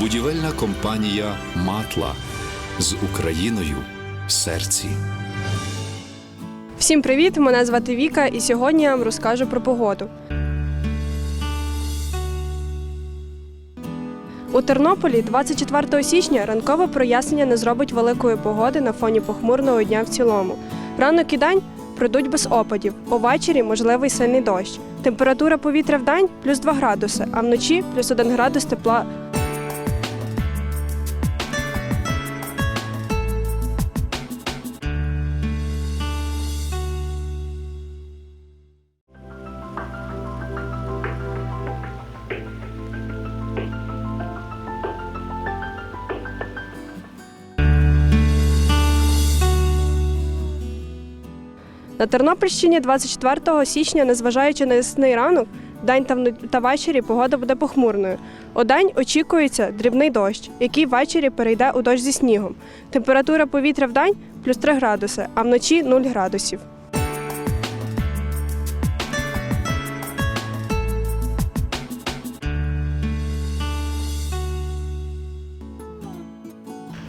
Будівельна компанія Матла з Україною в серці. Всім привіт! Мене звати Віка, і сьогодні я вам розкажу про погоду. У Тернополі 24 січня ранкове прояснення не зробить великої погоди на фоні похмурного дня в цілому. Ранок і день пройдуть без опадів. Увечері можливий сильний дощ. Температура повітря в день плюс 2 градуси, а вночі плюс 1 градус тепла На Тернопільщині 24 січня, незважаючи на ясний ранок, день та ввечері погода буде похмурною. Удень очікується дрібний дощ, який ввечері перейде у дощ зі снігом. Температура повітря в день плюс 3 градуси, а вночі 0 градусів.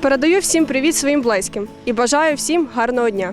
Передаю всім привіт своїм близьким і бажаю всім гарного дня.